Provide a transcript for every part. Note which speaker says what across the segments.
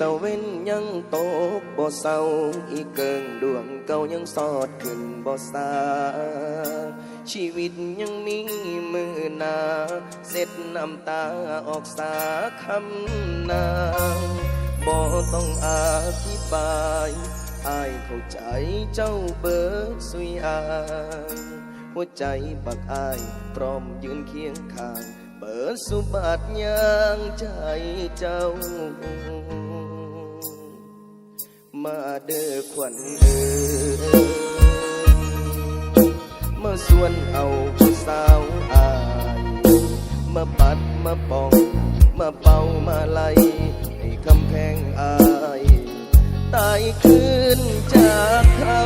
Speaker 1: ตะเว้นยังตกบ่เศร้าอีเกิงดวงเก่ายังสอดขึ้นบ่สาชีวิตยังมีมือหนาเสร็จน้ำตาออกสาคำนางบ่ต้องอธิบายอายเข้าใจเจ้าเบิดสุยอางหัวใจบักอายพร้อมยืนเคียงข้างเปิดสุบัดยางใจเจ้า มาเด้อขวัญเอ้ยมาส่วนเอาผู้สาวอาย มาปัดมาปอง มาเป่ามาไล่ให้คำแพงอาย ตายคืนจากเขา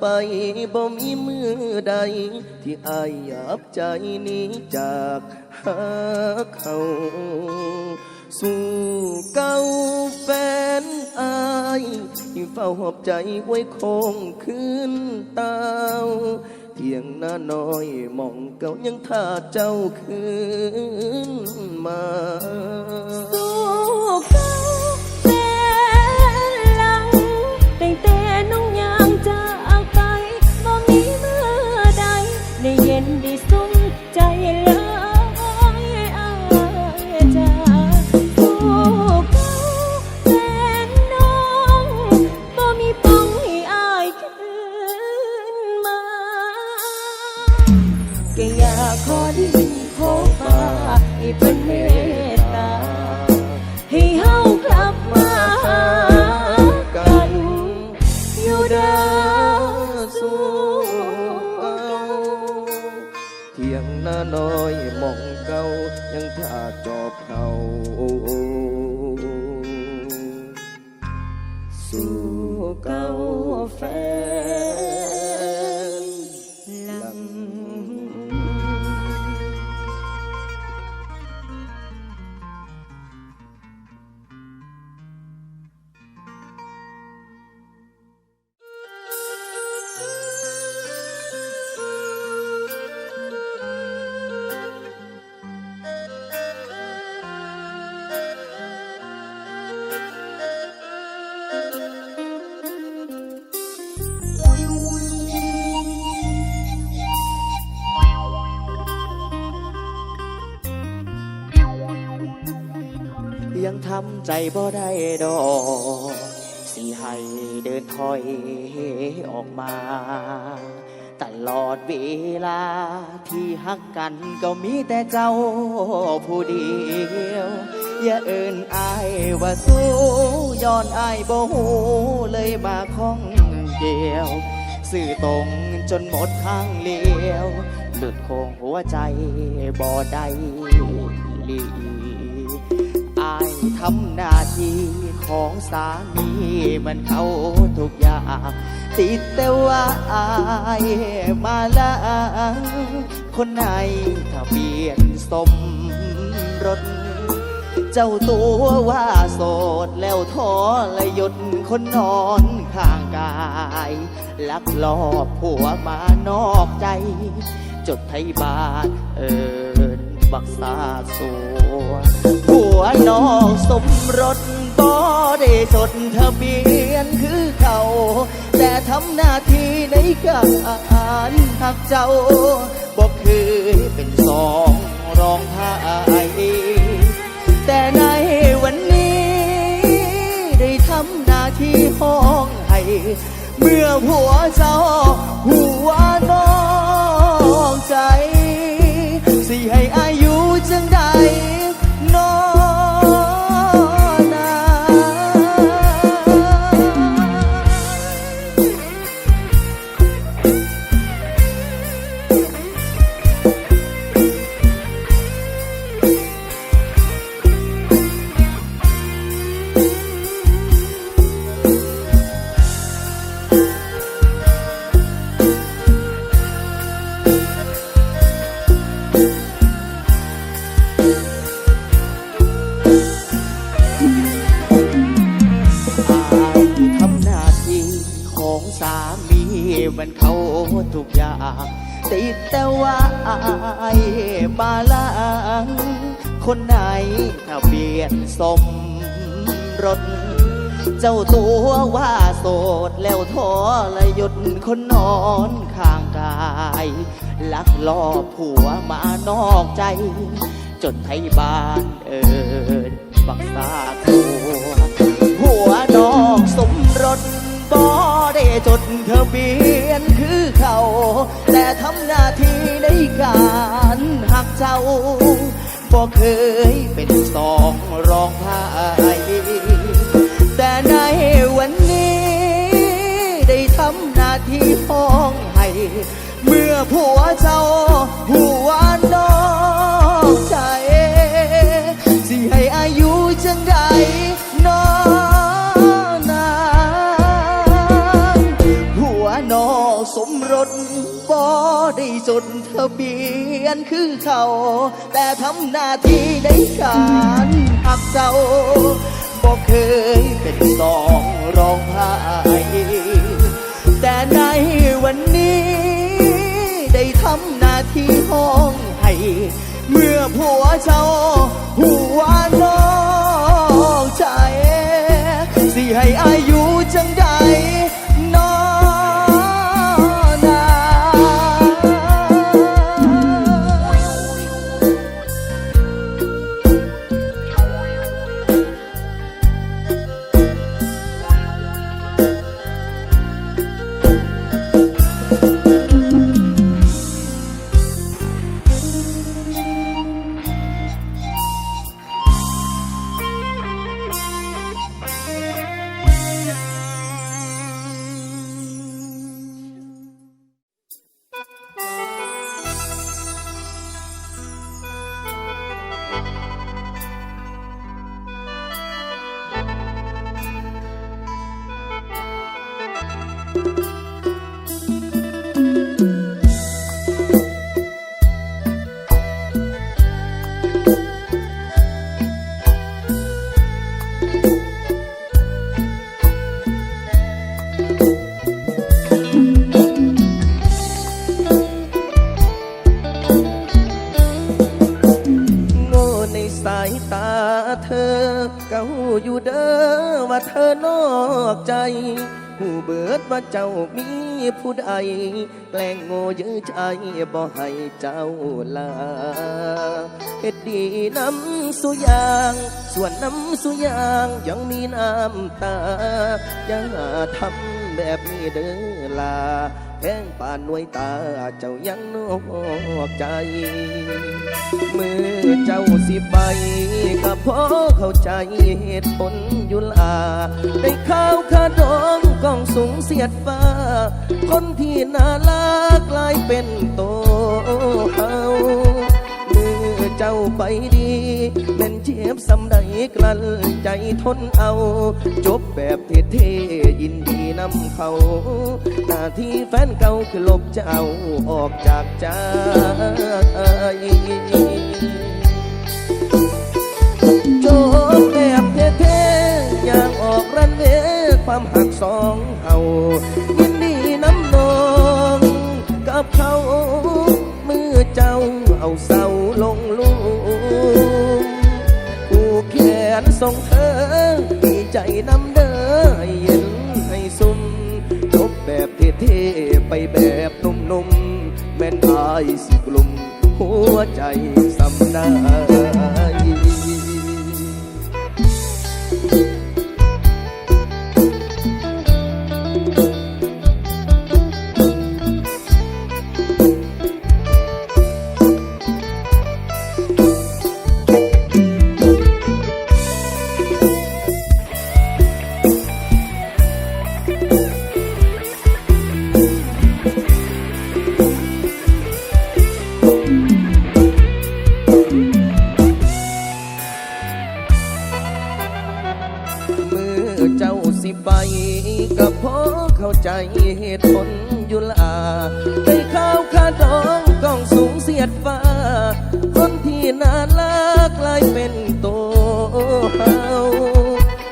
Speaker 1: ไปบ่มีมือใด ที่อายยับใจหนี้จากหาเขา สู่เก่าแฟนอายที่เฝ้าหอบ
Speaker 2: ใจไว้คงคืนเตาเที
Speaker 1: ยงหน้าน้อยมองเก่ายังท่าเจ้าคืนมา
Speaker 2: สู่เขาแฟนหลังแตั้งแต่น้อง ไเพียงหน้าน้อย
Speaker 1: มองเก่ายังท่าจอบเขาสู่เก่าแฟนำ
Speaker 3: ใจบ่ได้ดอกสิให้เดินถอยออกมา ตลอดเวลาที่ฮักกันก็มีแต่เจ้าผู้เดียว อย่าเอินอายว่าสู้ย้อนอายบ่หูเลยมาข้องเกี่ยวสื่อตรงจนหมดทางเลี้ยว หลุดโค้งหัวใจบ่ได้ลี ทำหน้าที่ของสามีมันเขาทุกอย่างติดแต่ว่าอายมาลังคนไหนทะเบียนสมรถเจ้าตัวว่าโสดแล้วท้อละหยุดคนนอนข้างกายลักลอบผัวมานอกใจ จดไทยบาทเอิน บักษาสัวผัวนอกสมรสบ่ได้จดทะเบียนคือเขาแต่ทำหน้าที่ในการหักเจ้าบอกเคยเป็นสองรองไห้แต่ในวันนี้ ได้ทำหน้าที่ห้องให้ เมื่อผัวเจ้าหัวน้อง คนไหนทะเบียนสมรถเจ้าตัวว่าโสดแล้วท้อละหยุดคนนอนข้างกาย ลักลอบผัวมานอกใจ จนไทยบ้านเอินบักษาตัวหัวนอกสมรสบ่ได้จดทะเบียนคือเขา แต่ทำหน้าที่ในการหักเจ้า บ่เคยเป็นสองรองไพ่แต่ในวันนี้ ได้ทำหน้าที่ห้องให้ เมื่อผัวเจ้า ทะเบียนคือเขา แต่ทำหน้าที่ในการหักเจ้าบอกเคยเป็นสองรอง เหู
Speaker 1: เด้อว่าเธอนอกใจผู้เบิดว่าเจ้ามีผู้ใดแกล้งโง่ยื้อใจบ่ให้เจ้าลาเฮ็ดดีน้ำสุยาง ส่วนน้ำสุยางยังมีน้ำตาอย่าทำแบบนี้เด้อลาแพงป่านหน่วยตาเจ้ายังนอกใจ มือเจ้าสิไปก็เพราะเข้าใจเหตุผลยู่ลา ได้ข้าวคาดอง กองสูงเสียดฟ้า คนที่น่ารักกลายเป็นโตเฮามือเจ้าไปดีเป็นเจ็บสำใดกลั้นใจทนเอา จบแบบเท่ๆยินดีนำเขา หน้าที่แฟนเก่าคือลบเจ้าออกจากใจจ ความหักสองเฮายินดีน้ำนองกับเขามือเจ้าเอาเสาลงลูมผู้แขนส่งเธอดีใจน้ำเด้อให้เย็นให้ซุ่มจบแบบเท่ๆไปแบบนุ่มๆแม่นอายสิกลุ่มหัวใจสำได้ ได้ข้าวคาดองกองสูงเสียดฟ้า คนที่น่ารักกลายเป็นโตเฮา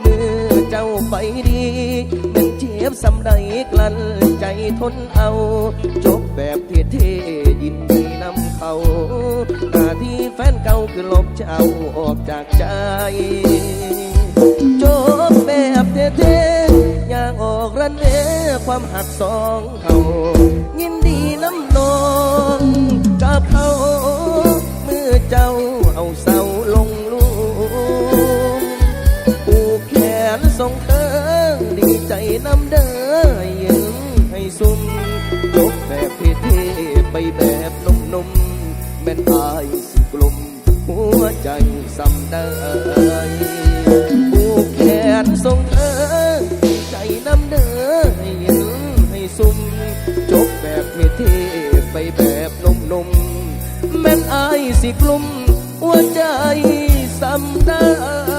Speaker 1: เมื่อเจ้าไปดีมันเจ็บสำใดกลั้นใจทนเอา จบแบบเท่ๆยินดีนำเขาหน้าที่แฟนเก่าคือลบเจ้าออกจากใจ จบแบบเท่ ความหักสองเขายินดีน้ำนองกับเขาเมื่อเจ้าเอาเสาลงลูมผูกแขนส่งเธอดีใจน้ำเด้อให้ยืนให้ซุ่มจบแบบเท่ไปแบบนุ่มๆแม่นอายสิกลุ่มหัวใจสำได้ ที่กลุ่มหัวใจสำได้